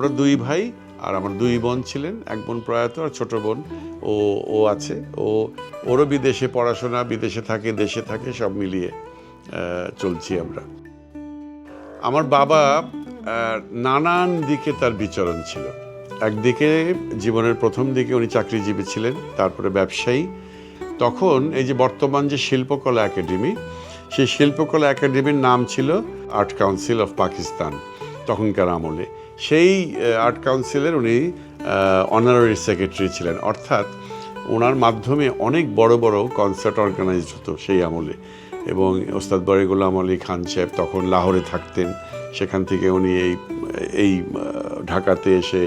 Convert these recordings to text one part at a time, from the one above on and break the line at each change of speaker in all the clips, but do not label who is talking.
আমরা দুই ভাই আর আমার দুই বোন ছিলেন, এক বোন প্রয়াত আর ছোট বোন। ও ও আছে। ও, ওরও বিদেশে পড়াশোনা, বিদেশে থাকে, দেশে থাকে, সব মিলিয়ে চলছি আমরা। আমার বাবা নানান দিকে তার বিচরণ ছিল। একদিকে জীবনের প্রথম দিকে উনি চাকরিজীবী ছিলেন, তারপরে ব্যবসায়ী। তখন এই যে বর্তমান যে শিল্পকলা একাডেমি, সেই শিল্পকলা একাডেমির নাম ছিল আর্ট কাউন্সিল অফ পাকিস্তান, তখনকার আমলে। সেই আর্ট কাউন্সিলের উনি অনারারি সেক্রেটারি ছিলেন। অর্থাৎ ওনার মাধ্যমে অনেক বড় বড় কনসার্ট অর্গানাইজ হতো সেই আমলে। এবং ওস্তাদ বরে গোলাম আলী খান সাহেব তখন লাহোরে থাকতেন। সেখান থেকে উনি এই এই ঢাকাতে এসে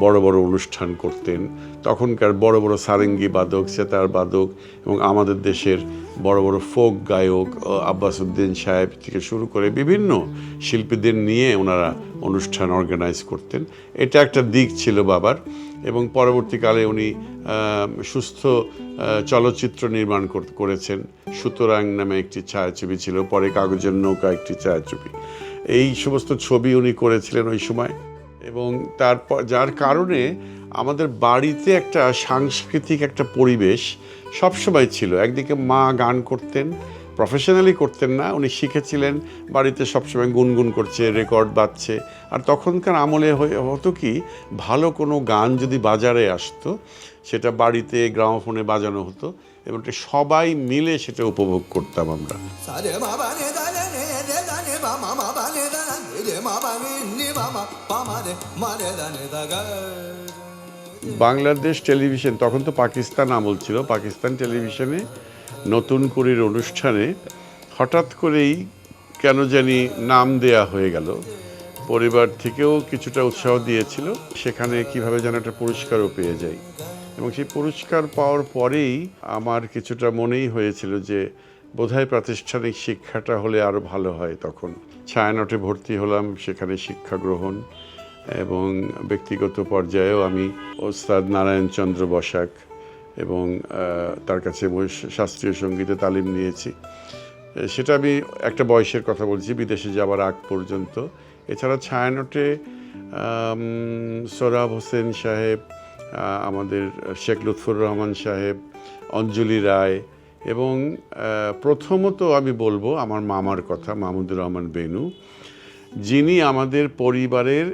বড় বড় অনুষ্ঠান করতেন। তখনকার বড় বড় সারেঙ্গি বাদক, সেতার বাদক এবং আমাদের দেশের বড় বড় ফোক গায়ক আব্বাস উদ্দিন সাহেব থেকে শুরু করে বিভিন্ন শিল্পীদের নিয়ে ওনারা অনুষ্ঠান অর্গানাইজ করতেন। এটা একটা দিক ছিল বাবার এবং পরবর্তীকালে উনি সুস্থ চলচ্চিত্র নির্মাণ করেছেন। সুতরাং নামে একটি ছায়াছবি ছিল, পরে কাগজের নৌকা একটি ছায়াছবি। এই সমস্ত ছবি উনি করেছিলেন ওই সময়। এবং তারপর, যার কারণে আমাদের বাড়িতে একটা সাংস্কৃতিক একটা পরিবেশ সবসময় ছিল। একদিকে মা গান করতেন প্রফেশনালি করতেন না, উনি শিখেছিলেন, বাড়িতে সবসময় গুনগুন করছে রেকর্ড বাজছে। আর তখনকার আমলে হতো কি, ভালো কোনো গান যদি বাজারে আসতো, সেটা বাড়িতে গ্রামোফোনে বাজানো হতো, এবং সবাই মিলে সেটা উপভোগ করতাম আমরা। বাংলাদেশ টেলিভিশন তখন তো পাকিস্তান আমল ছিল। পাকিস্তান টেলিভিশনে নতুন কুড়ির অনুষ্ঠানে হঠাৎ করেই কেন জানি নাম দেয়া হয়ে গেল। পরিবার থেকেও কিছুটা উৎসাহ দিয়েছিল। সেখানে কীভাবে যেন একটা পুরস্কারও পেয়ে যাই। এবং সেই পুরস্কার পাওয়ার পরেই আমার কিছুটা মনেই হয়েছিল যে বোধহয় প্রাতিষ্ঠানিক শিক্ষাটা হলে আরও ভালো হয় তখন। ছায়ানটে ভর্তি হলাম সেখানে শিক্ষা গ্রহণ এবং ব্যক্তিগত পর্যায়েও আমি ওস্তাদ নারায়ণচন্দ্র বসাক এবং তার কাছে শাস্ত্রীয় সঙ্গীতে তালিম নিয়েছি। সেটা আমি একটা বয়সের কথা বলছি বিদেশে যাওয়ার আগ পর্যন্ত। এছাড়া ছায়ানটে আম, সোহরাব হোসেন সাহেব আমাদের শেখ লুৎফুর রহমান সাহেব অঞ্জলি রায় এবং প্রথমত আমি বলব আমার মামার কথা, মাহমুদুর রহমান বেনু। যিনি আমাদের পরিবারের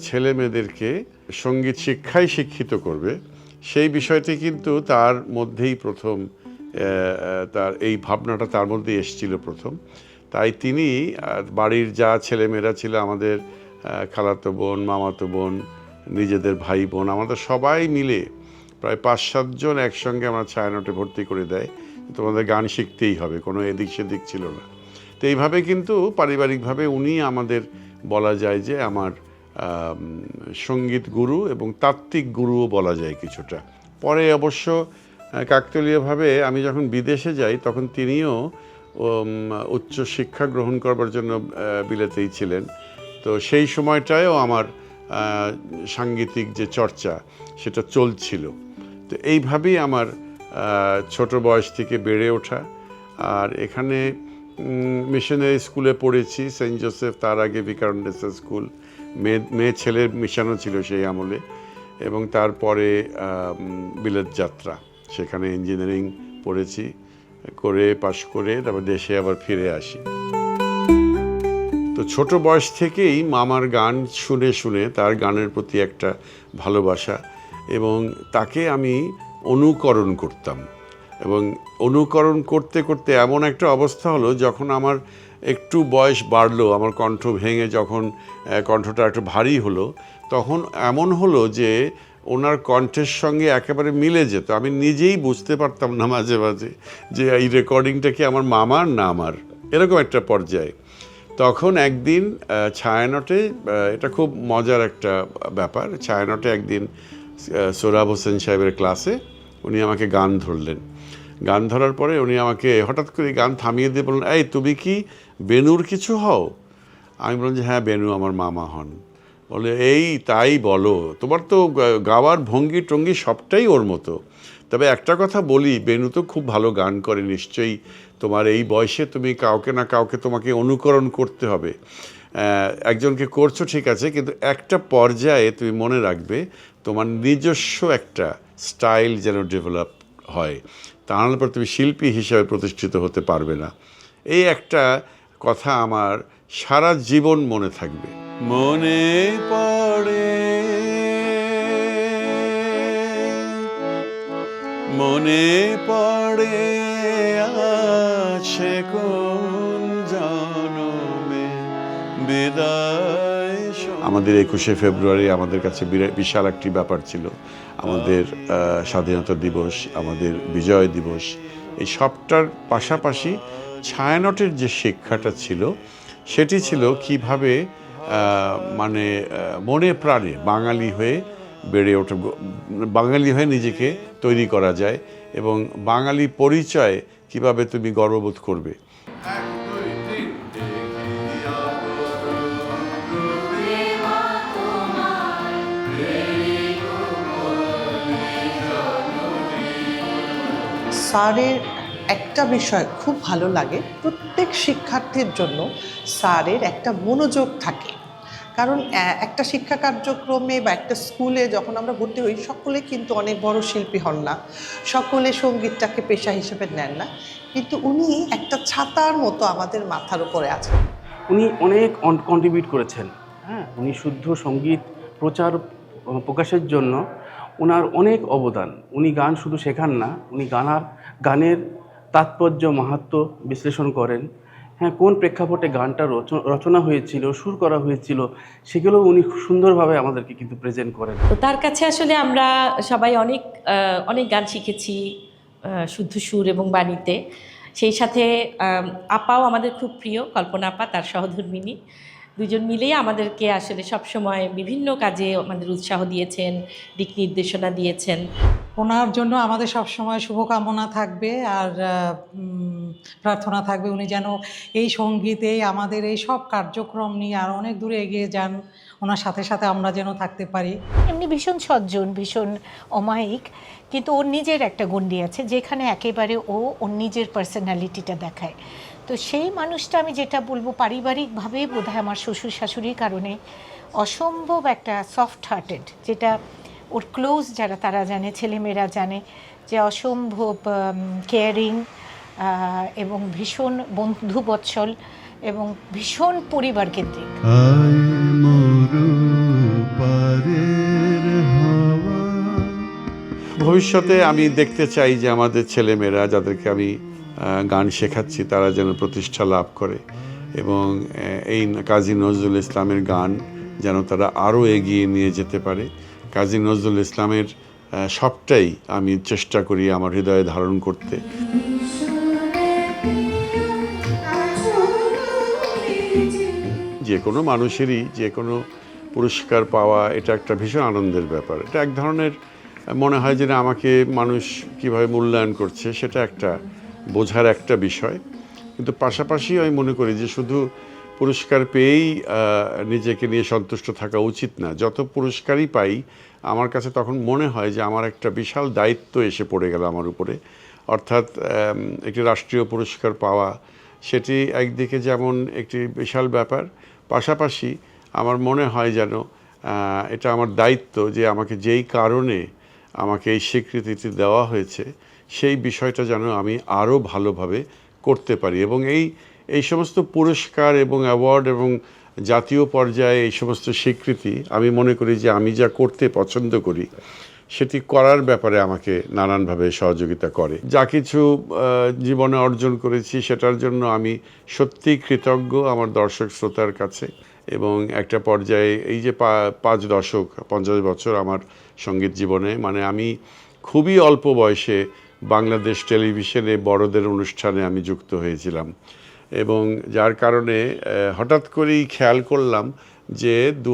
ছেলে মেয়েদেরকে সংগীত শিক্ষায় শিক্ষিত করবে, সেই বিষয়টি কিন্তু তার মধ্যেই প্রথম তার এই ভাবনাটা তার মধ্যে এসেছিল প্রথম। তাই তিনি বাড়ির যা ছেলেমেয়েরা ছিল আমাদের খালাতো বোন, মামাতো বোন, নিজেদের ভাই বোন আমাদের সবাই মিলে প্রায় পাঁচ সাতজন একসঙ্গে আমার ছায়ানটে ভর্তি করে দেয়। তোমাদের গান শিখতেই হবে, কোনো এদিক সেদিক ছিল না। তো এইভাবে কিন্তু পারিবারিকভাবে উনি আমাদের বলা যায় যে আমার সংগীত গুরু এবং তাত্ত্বিক গুরুও বলা যায় কিছুটা। পরে অবশ্য কাকতলীয়ভাবে আমি যখন বিদেশে যাই তখন তিনিও উচ্চ শিক্ষা গ্রহণ করবার জন্য বিলেতেই ছিলেন। তো সেই সময়টায়ও আমার সাংগীতিক যে চর্চা সেটা চলছিল। তো এইভাবেই আমার ছোট বয়স থেকে বেড়ে ওঠা। আর এখানে মিশনারি স্কুলে পড়েছি সেন্ট জোসেফ তার আগে বিকারণেসা স্কুল মেয়ে মেয়ে ছেলের মিশানো ছিল সেই আমলে। এবং তারপরে বিলেত যাত্রা। সেখানে ইঞ্জিনিয়ারিং পড়েছি, করে, পাশ করে, তারপর দেশে আবার ফিরে আসি। তো ছোট বয়স থেকেই মামার গান শুনে শুনে তার গানের প্রতি একটা ভালোবাসা। এবং তাকে আমি অনুকরণ করতাম। এবং অনুকরণ করতে করতে এমন একটা অবস্থা হলো যখন আমার একটু বয়স বাড়লো, আমার কণ্ঠ ভেঙে যখন কণ্ঠটা একটু ভারী হলো, তখন এমন হলো যে ওনার কণ্ঠের সঙ্গে একেবারে মিলে যেত। আমি নিজেই বুঝতে পারতাম না মাঝে মাঝে যে এই রেকর্ডিংটা কি আমার মামার না আমার? এরকম একটা পর্যায়ে। তখন একদিন ছায়ানটে এটা খুব মজার একটা ব্যাপার, ছায়ানটে একদিন আহ, সোহরাব হোসেন সাহেবের ক্লাসে উনি আমাকে গান ধরলেন। গান ধরার পরে উনি আমাকে হঠাৎ করে গান থামিয়ে দিয়ে বললেন এই তুমি কি বেনুর কিছু হও? আমি বললাম যে হ্যাঁ বেনু আমার মামা হন। বলে এই তাই বলো। তোমার তো গাওয়ার ভঙ্গি টঙ্গি সবটাই ওর মতো। তবে একটা কথা বলি বেনু তো খুব ভালো গান করে নিশ্চয়ই। তোমার এই বয়সে তুমি কাউকে না কাউকে তোমাকে অনুকরণ করতে হবে। একজনকে করছ ঠিক আছে কিন্তু একটা পর্যায়ে তুমি মনে রাখবে তোমার নিজস্ব একটা স্টাইল যেন ডেভেলপ হয়। তা নাহলে পর তুমি শিল্পী হিসাবে প্রতিষ্ঠিত হতে পারবে না। এই একটা কথা আমার সারা জীবন মনে থাকবে। মনে পড়ে মনে পড়ে আছে কোন জনমে বিদায় আমাদের একুশে ফেব্রুয়ারি আমাদের কাছে বিশাল একটি ব্যাপার ছিল। আমাদের স্বাধীনতা দিবস, আমাদের বিজয় দিবস। এই সবটার পাশাপাশি ছায়ানটের যে শিক্ষাটা ছিল, সেটি ছিল কীভাবে মানে মনে প্রাণে বাঙালি হয়ে বেড়ে ওঠে বাঙালি হয়ে নিজেকে তৈরি করা যায় এবং বাঙালি পরিচয় কীভাবে তুমি গর্ববোধ করবে।
স্যারের একটা বিষয় খুব ভালো লাগে। প্রত্যেক শিক্ষার্থীর জন্য স্যারের একটা মনোযোগ থাকে। কারণ একটা শিক্ষা কার্যক্রমে বা একটা স্কুলে যখন আমরা ভর্তি হই, সকলে কিন্তু অনেক বড় শিল্পী হন না। সকলে সঙ্গীতটাকে পেশা হিসেবে নেন না। কিন্তু উনি একটা ছাতার মতো আমাদের মাথার উপরে আছেন।
উনি অনেক কন্ট্রিবিউট করেছেন। হ্যাঁ উনি শুদ্ধ সংগীত প্রচার প্রকাশের জন্য ওনার অনেক অবদান। উনি গান শুধু শেখান না, উনি গানার, গানের তাৎপর্য, মাহাত্ম বিশ্লেষণ করেন। হ্যাঁ কোন প্রেক্ষাপটে গানটা রচ- রচনা হয়েছিল, সুর করা হয়েছিল, সেগুলো উনি সুন্দরভাবে আমাদেরকে কিন্তু প্রেজেন্ট করেন।
তো তার কাছে আসলে আমরা সবাই অনেক অনেক গান শিখেছি শুদ্ধ সুর এবং বাণীতে। সেই সাথে আপাও আমাদের খুব প্রিয়, কল্পনা আপা, তার সহধর্মিনী। দুজন মিলেই আমাদেরকে আসলে সবসময় বিভিন্ন কাজে আমাদের উৎসাহ দিয়েছেন দিক নির্দেশনা দিয়েছেন।
ওনার জন্য আমাদের সবসময় শুভকামনা থাকবে আর প্রার্থনা থাকবে উনি যেন এই সঙ্গীতে আমাদের এই সব কার্যক্রম নিয়ে আর অনেক দূরে এগিয়ে যান। ওনার সাথে সাথে আমরা যেন থাকতে পারি।
এমনি ভীষণ সজ্জন ভীষণ অমায়িক কিন্তু ওর নিজের একটা গণ্ডি আছে যেখানে একেবারে ও ওর নিজের পার্সোনালিটিটা দেখায়। তো সেই মানুষটা আমি যেটা বলব পারিবারিকভাবে বোধহয় আমার শ্বশুর শাশুড়ির কারণে অসম্ভব একটা সফট হার্টেড যেটা ওর ক্লোজ যারা, তারা জানে, ছেলেমেয়েরা জানে যে অসম্ভব কেয়ারিং এবং ভীষণ বন্ধুবৎসল এবং ভীষণ পরিবার কেন্দ্রিক
ভবিষ্যতে আমি দেখতে চাই যে আমাদের ছেলেমেয়েরা, যাদেরকে আমি গান শেখাচ্ছি, তারা যেন প্রতিষ্ঠা লাভ করে। এবং এই কাজী নজরুল ইসলামের গান যেন তারা আরও এগিয়ে নিয়ে যেতে পারে। কাজী নজরুল ইসলামের সবটাই আমি চেষ্টা করি আমার হৃদয়ে ধারণ করতে। যে কোনো মানুষেরই যে কোনো পুরস্কার পাওয়া, এটা একটা ভীষণ আনন্দের ব্যাপার। এটা এক ধরনের মনে হয় যে আমাকে মানুষ কীভাবে মূল্যায়ন করছে, সেটা একটা। বোঝার একটা বিষয়। কিন্তু পাশাপাশি আমি মনে করি যে শুধু পুরস্কার পেয়েই নিজেকে নিয়ে সন্তুষ্ট থাকা উচিত না। যত পুরস্কারই পাই, আমার কাছে তখন মনে হয় যে আমার একটা বিশাল দায়িত্ব এসে পড়ে গেল আমার উপরে। অর্থাৎ একটি রাষ্ট্রীয় পুরস্কার পাওয়া, সেটি একদিকে যেমন একটি বিশাল ব্যাপার, পাশাপাশি আমার মনে হয় যেন এটা আমার দায়িত্ব যে আমাকে যেই কারণে আমাকে এই স্বীকৃতিটি দেওয়া হয়েছে সেই বিষয়টা যেন আমি আরও ভালোভাবে করতে পারি এবং এই এই সমস্ত পুরস্কার এবং অ্যাওয়ার্ড এবং জাতীয় পর্যায়ে এই সমস্ত স্বীকৃতি আমি মনে করি যে আমি যা করতে পছন্দ করি, সেটি করার ব্যাপারে আমাকে নানানভাবে সহযোগিতা করে। যা কিছু জীবনে অর্জন করেছি সেটার জন্য আমি সত্যিই কৃতজ্ঞ আমার দর্শক শ্রোতার কাছে এবং একটা পর্যায়ে এই যে পাঁচ দশক, পঞ্চাশ বছর আমার সংগীত জীবনে মানে আমি খুবই অল্প বয়সে বাংলাদেশ টেলিভিশনে বড়দের অনুষ্ঠানে আমি যুক্ত হয়েছিলাম। এবং যার কারণে হঠাৎ করেই খেয়াল করলাম যে দু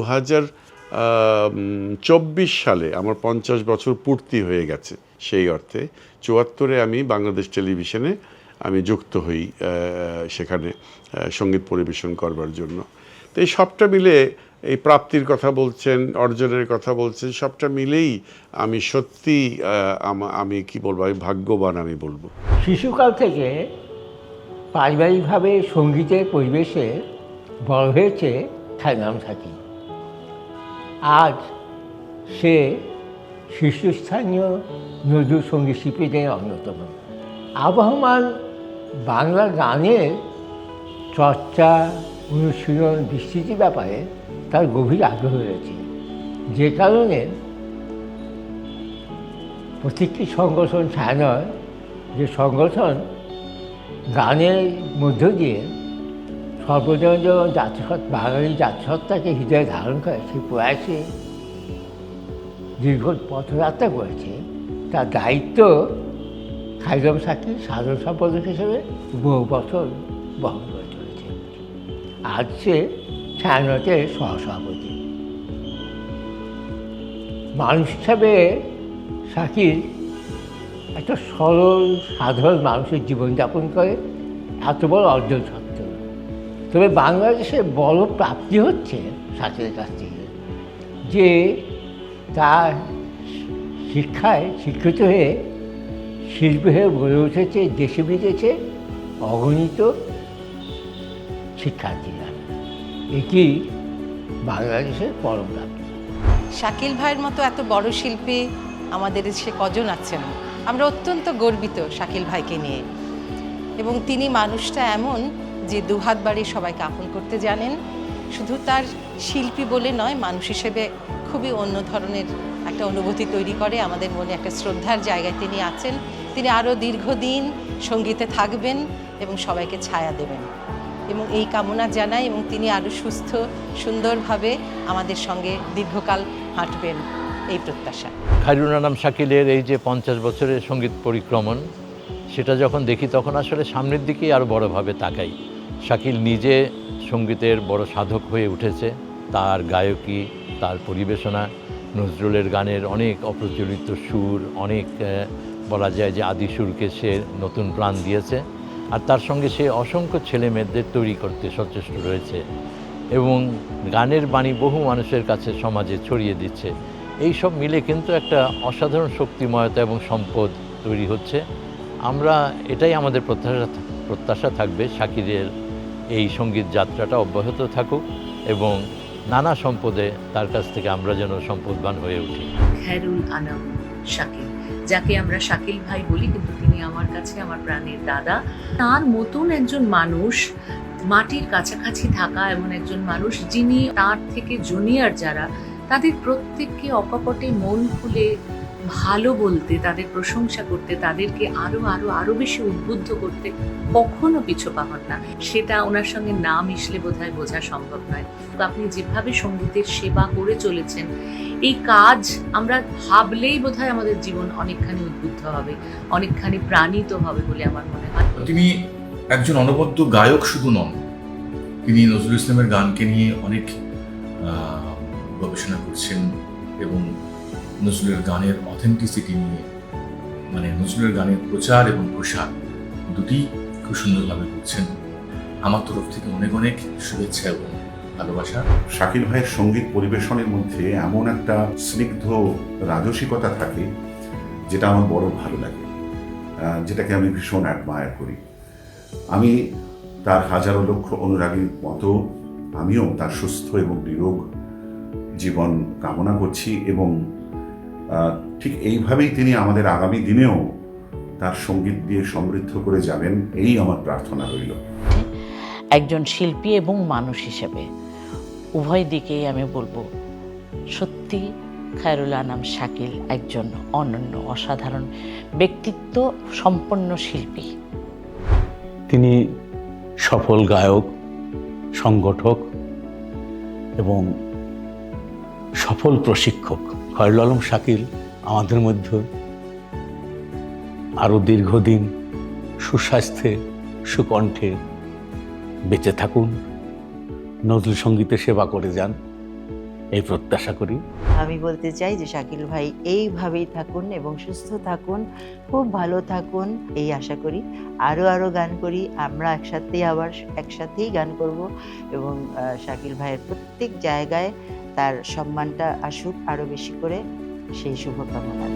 চব্বিশ সালে আমার পঞ্চাশ বছর পূর্তি হয়ে গেছে সেই অর্থে। চুয়াত্তরে আমি বাংলাদেশ টেলিভিশনে আমি যুক্ত হই সেখানে সংগীত পরিবেশন করবার জন্য। তো এই সবটা মিলে এই প্রাপ্তির কথা বলছেন, অর্জনের কথা বলছেন, সবটা মিলেই আমি সত্যি আমি কি বলব, আমি ভাগ্যবান আমি বলব।
শিশুকাল থেকে পারিবারিকভাবে সঙ্গীতের পরিবেশে বড় হয়েছে খাইনাম থাকি আজ সে শীর্ষস্থানীয় নজরুল সংগীত শিল্পীদের অন্যতম। আবহমান বাংলা গানের চর্চা অনুশীলন বিস্তৃতি ব্যাপারে তার গভীর আগ্রহ রয়েছে। যে কারণে প্রত্যেকটি সংগঠন ছায়ানয় যে সংগঠন গানের মধ্য দিয়ে সর্বজনীয় জাতিসত্ বাঙালি জাতিসত্তাকে হৃদয়ে ধারণ করে, সেই প্রয়াসে দীর্ঘ পথযাত্রা করেছে, তার দায়িত্ব খাইরম সাকি সাধারণ সম্পাদক হিসেবে বহু বছর বহন সে ছায়ানটের সহসভাপতি। মানুষ হিসাবে শাকির একটা সরল, সাধারণ মানুষের জীবনযাপন করে, এত বড় অর্জন সত্ত্বেও। তবে বাংলাদেশে বড় প্রাপ্তি হচ্ছে শাকিরের কাছ থেকে যে তার শিক্ষায় শিক্ষিত হয়ে শিল্পী হয়ে গড়ে উঠেছে, দেশে বিদেশে অগণিত শিক্ষার্থীরা। এটি বাংলাদেশের পরম প্রাপ্তি
শাকিল ভাইয়ের মতো এত বড় শিল্পী আমাদের সে কজন আছেন? আমরা অত্যন্ত গর্বিত শাকিল ভাইকে নিয়ে। এবং তিনি মানুষটা এমন যে দুহাত বাড়ি সবাইকে আপন করতে জানেন। শুধু তার শিল্পী বলে নয়, মানুষ হিসেবে খুবই অন্য ধরনের একটা অনুভূতি তৈরি করে। আমাদের মনে একটা শ্রদ্ধার জায়গায় তিনি আছেন। তিনি আরও দীর্ঘদিন সঙ্গীতে থাকবেন এবং সবাইকে ছায়া দেবেন। এবং এই কামনা জানাই এবং তিনি আরও সুস্থ, সুন্দরভাবে আমাদের সঙ্গে দীর্ঘকাল হাঁটবেন এই প্রত্যাশা।
খায়রুল আনাম শাকিলের এই যে পঞ্চাশ বছরের সংগীত পরিক্রমণ, সেটা যখন দেখি তখন আসলে সামনের দিকেই আরও বড়োভাবে তাকাই। শাকিল নিজে সঙ্গীতের বড় সাধক হয়ে উঠেছে। তার গায়কী, তার পরিবেশনা, নজরুলের গানের অনেক অপ্রচলিত সুর, অনেক বলা যায় যে আদি সুরকে সে নতুন প্রাণ দিয়েছে। আর তার সঙ্গে সে অসংখ্য ছেলে মেয়েদের তৈরি করতে সচেষ্ট রয়েছে এবং গানের বাণী বহু মানুষের কাছে সমাজে ছড়িয়ে দিচ্ছে। এই সব মিলে কিন্তু একটা অসাধারণ শক্তিময়তা এবং সম্পদ তৈরি হচ্ছে। আমরা এটাই আমাদের প্রত্যাশা প্রত্যাশা থাকবে শাকিরের এই সংগীত যাত্রাটা অব্যাহত থাকুক এবং নানা সম্পদে তার কাছ থেকে আমরা যেন সম্পদবান হয়ে উঠি।
শাকিল, যাকে আমরা শাকিল ভাই বলি কিন্তু তিনি আমার কাছে আমার প্রাণের দাদা। তার মতন একজন মানুষ, মাটির কাছাকাছি থাকা এমন একজন মানুষ যিনি তার থেকে জুনিয়র যারা, তাদের প্রত্যেককে অকপটে মন খুলে ভালো বলতে, তাদের প্রশংসা করতে, তাদেরকে আরও আরও আরও বেশি উদ্বুদ্ধ করতে কখনো পিছু পাহন না। সেটা ওনার সঙ্গে না মিশলে বোধহয় বোঝা সম্ভব নয়। আপনি যেভাবে সঙ্গীতের সেবা করে চলেছেন এই কাজ আমরা ভাবলেই বোধহয় আমাদের জীবন অনেকখানি উদ্বুদ্ধ হবে, অনেকখানি প্রাণিত হবে বলে আমার মনে হয়।
তিনি একজন অনবদ্য গায়ক শুধু নন, তিনি নজরুল ইসলামের গানকে নিয়ে অনেক গবেষণা করছেন এবং নজরুলের গানের অথেন্টিসিটি নিয়ে মানে নজরুলের গানের প্রচার এবং প্রসার দুটি খুব সুন্দরভাবে করছেন। আমার তরফ থেকে অনেক অনেক শুভেচ্ছা এবং ভালোবাসা।
শাকিল ভাইয়ের সংগীত পরিবেশনের মধ্যে এমন একটা স্নিগ্ধ রাজসিকতা থাকে যেটা আমার বড় ভালো লাগে যেটাকে আমি ভীষণ অ্যাডমায়ার করি। আমি তার হাজারো লক্ষ অনুরাগীর মতো আমিও তার সুস্থ এবং নিরোগ জীবন কামনা করছি এবং ঠিক এইভাবেই তিনি আমাদের আগামী দিনেও তার সংগীত দিয়ে সমৃদ্ধ করে যাবেন এই আমার প্রার্থনা রইল।
একজন শিল্পী এবং মানুষ হিসেবে। উভয় দিকেই আমি বলব, সত্যি খায়রুল আনাম শাকিল একজন অনন্য, অসাধারণ ব্যক্তিত্ব, সম্পন্ন শিল্পী।
তিনি সফল গায়ক, সংগঠক এবং সফল প্রশিক্ষক। খয়রুল আলম শাকিল আমাদের মধ্যে আরও দীর্ঘদিন সুস্বাস্থ্যে, সুকণ্ঠে বেঁচে থাকুন। নজরুল সঙ্গীতে সেবা করে যান। এই প্রত্যাশা করি।
আমি বলতে চাই যে শাকিল ভাই এইভাবেই থাকুন এবং সুস্থ থাকুন, খুব ভালো থাকুন, এই আশা করি। আরও আরও গান করি, আমরা একসাথেই আবার একসাথেই গান করব এবং শাকিল ভাইয়ের প্রত্যেক জায়গায় তার সম্মানটা আসুক আরও বেশি করে, সেই শুভকামনা।